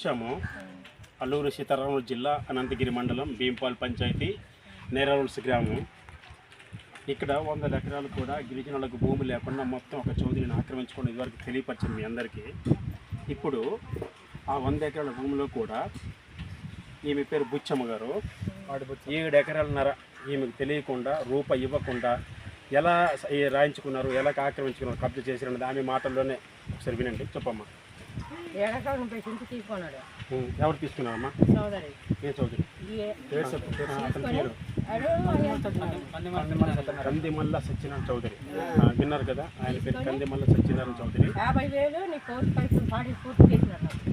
వచ్చాము. అల్లూరు సీతారామరాజు జిల్లా అనంతగిరి మండలం భీంపాల్ పంచాయతీ నేరవల్స్ గ్రామం. ఇక్కడ వందల ఎకరాలు కూడా గిరిజనులకు భూమి లేకుండా మొత్తం ఒక చౌదరిని ఆక్రమించుకోవడం ఇదివరకు తెలియపరిచింది మీ అందరికీ ఇప్పుడు ఆ వంద ఎకరాల భూమిలో కూడా ఈమె పేరు బుచ్చమ్మ గారు. ఏడు ఎకరాలన్నర ఈమెకు తెలియకుండా రూప ఇవ్వకుండా ఎలా రాయించుకున్నారు ఎలా ఆక్రమించుకున్నారు కబ్జా చేసినది ఆమె మాటల్లోనే ఒకసారి వినండి. చెప్పమ్మా. ఏడకాలం పేషెంట్ తీసుకున్నాడు. ఎవరు తీసుకున్నారమ్మా? సోదరి. ఏ అడు కందిమల్ల సత్యనారాయణ. చౌదరి. విన్నారు కదా ఆయన పేరు కందిమల్ల సత్యనారాయణ చౌదరి. యాభై వేలు నీ కోర్టు పైసలు పాడి పూర్తి చేసినట్టు ఉం,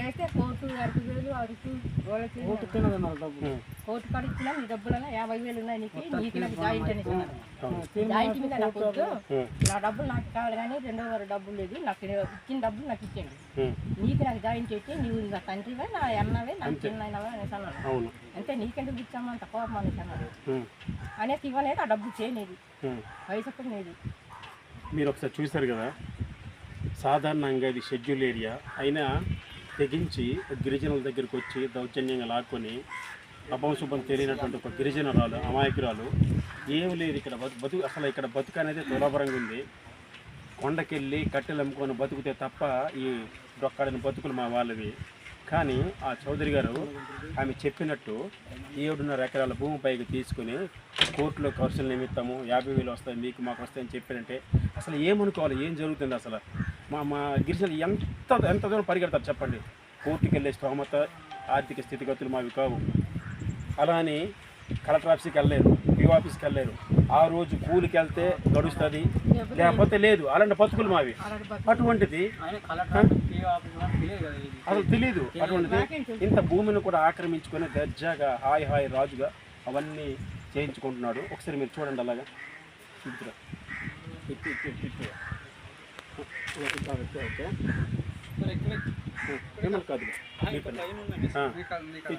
వేస్తే కోర్టు అరకు వేలు అరకు వాళ్ళకి ఉం, కోర్టు కాడ ఇచ్చినా నీ డబ్బులలో యాభై వేలు ఉన్నాయి నీకు నీకు నాకు జాయింట్ అని ఇచ్చినారు. అవును. జాయింట్ మీద నాకు వద్దు. ఉం, నా డబ్బులు నాకు కావాలి కానీ రెండో వారి డబ్బులు లేదు. నాకు ఇచ్చిన డబ్బులు నాకు ఇచ్చేయండి. నీకు నాకు జాయింట్ అయితే నీవు నా తండ్రివే నా అన్నవే నా చిన్నవే అనేసి అన్నాడు. అవును. అంతే నీకెందుకు ఇచ్చామని తక్కువ అనేసి అన్నాడు. ఉం, అనేసి ఇవ్వలేదు ఆ డబ్బు చేయలేదు. కూడా లేదు మీరు ఒకసారి చూశారు కదా? సాధారణంగా ఇది షెడ్యూల్ ఏరియా అయినా తెగించి గిరిజనుల దగ్గరికి వచ్చి దౌర్జన్యంగా లాక్కొని అపంశుభం తెలియనటువంటి ఒక గిరిజనురాలు అమాయకురాలు ఏమి లేదు ఇక్కడ బతు బతుకు అసలు ఇక్కడ బతుకు అనేది దులభరంగా ఉంది. కొండకెళ్ళి కట్టెలు అమ్ముకొని బతుకుతే తప్ప ఈ డొక్కడిన బతుకులు మా వాళ్ళవి. కానీ ఆ చౌదరి గారు ఆమె చెప్పినట్టు ఏడున్నర ఎకరాల భూమి పైకి తీసుకుని కోర్టులో ఖర్చుల నిమిత్తము యాభై వేలు వస్తాయి మీకు మాకు వస్తాయని చెప్పారంటే అసలు ఏమనుకోవాలి? ఏం జరుగుతుంది అసలు? మా మా గిరిజనులు ఎంత ఎంత దూరం పరిగెడతారు చెప్పండి? కోర్టుకి వెళ్ళే స్తోమత ఆర్థిక స్థితిగతులు మావి కావు. అలా అని కలెక్టర్ ఆఫీస్కి వెళ్ళలేరు పిఓ ఆఫీస్కి వెళ్ళలేరు. ఆ రోజు కూలికి వెళ్తే గడుస్తుంది లేకపోతే లేదు. అలాంటి బతుకులు మావి. అటువంటిది అసలు తెలియదు. అటువంటిది ఇంత భూమిని కూడా ఆక్రమించుకొని దర్జాగా హాయ్ హాయ్ రాజుగా అవన్నీ చేయించుకుంటున్నాడు. ఒకసారి మీరు చూడండి అలాగా. చూపుతురా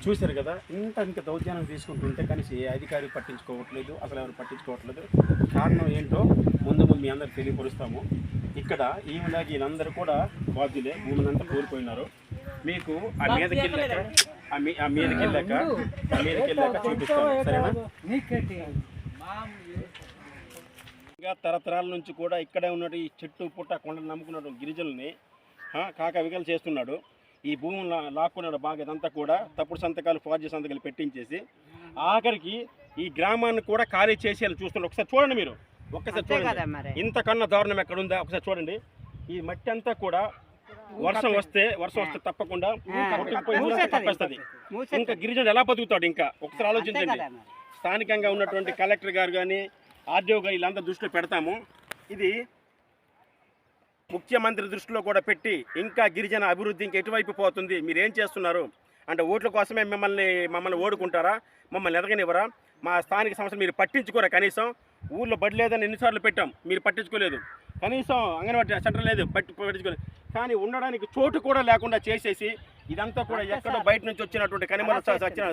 చూశారు కదా ఇంత ఇంత దౌర్జన్యం తీసుకుంటుంటే కనీసం ఏ అధికారి పట్టించుకోవట్లేదు అసలు ఎవరు పట్టించుకోవట్లేదు. కారణం ఏంటో ముందు ముందు మీ అందరికి తెలియపరుస్తాము. ఇక్కడ ఈమెలాగా వీళ్ళందరూ కూడా బాధ్యులే భూమిని అంతా కోల్పోయినారు. మీకు ఆ మీదకి వెళ్ళాక ఆ మీ ఆ మీదకి వెళ్ళాక ఆ మీదకి వెళ్ళాక చూపిస్తాను సరేనా? ఇంకా తరతరాల నుంచి కూడా ఇక్కడే ఉన్నట్టు ఈ చెట్టు పుట్ట కొండలు నమ్ముకున్న గిరిజనుల్ని ఆ, కాకవికలు చేస్తున్నాడు. ఈ భూములు లాక్కున్నాడు బాగా ఇదంతా కూడా. తప్పుడు సంతకాలు ఫార్జీ సంతకాలు పెట్టించేసి ఆఖరికి ఈ గ్రామాన్ని కూడా ఖాళీ చేసి అని చూస్తున్నాడు. ఒకసారి చూడండి మీరు. ఒక్కసారి చూడండి. ఇంతకన్నా దారుణం ఎక్కడ ఉందా ఒకసారి చూడండి. ఈ మట్టి అంతా కూడా వర్షం వస్తే వర్షం వస్తే తప్పకుండా తప్పేస్తుంది ఇంకా గిరిజనుడు ఎలా బతుకుతాడు ఇంకా? ఒకసారి ఆలోచించండి. స్థానికంగా ఉన్నటువంటి కలెక్టర్ గారు కానీ ఆర్డీఓ గారు వీళ్ళంతా దృష్టిలో పెడతాము. ఇది ముఖ్యమంత్రి దృష్టిలో కూడా పెట్టి ఇంకా గిరిజన అభివృద్ధి ఇంకా ఎటువైపు పోతుంది? మీరు ఏం చేస్తున్నారు? అంటే ఓట్ల కోసమే మిమ్మల్ని మమ్మల్ని ఓడుకుంటారా? మమ్మల్ని ఎదగనివ్వరా? మా స్థానిక సమస్యలు మీరు పట్టించుకోరా కనీసం? ఊళ్ళో బడి లేదని ఎన్నిసార్లు పెట్టాం. మీరు పట్టించుకోలేదు. కనీసం అంగన్వాడీ సెంటర్ లేదు పట్టి పట్టించుకోలేదు. కానీ ఉండడానికి చోటు కూడా లేకుండా చేసేసి ఇదంతా కూడా ఎక్కడో బయట నుంచి వచ్చినటువంటి కనిమల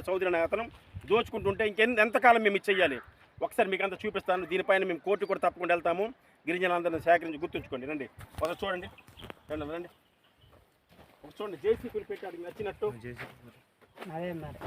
చౌదరి అనే అతను దోచుకుంటుంటే ఇంకెంత ఎంతకాలం మేము ఇచ్చేయాలి ఒకసారి మీకు అంతా చూపిస్తాను. దీనిపైన మేము కోర్టు కూడా తప్పకుండా వెళ్తాము. గిరిజనులందరినీ సేకరించి గుర్తుంచుకోండి. రండి. ఒకసారి చూడండి. రండి రండి ఒక చూడండి. జేసీపీలు పెట్టాడు నచ్చినట్టు. అదే మరి.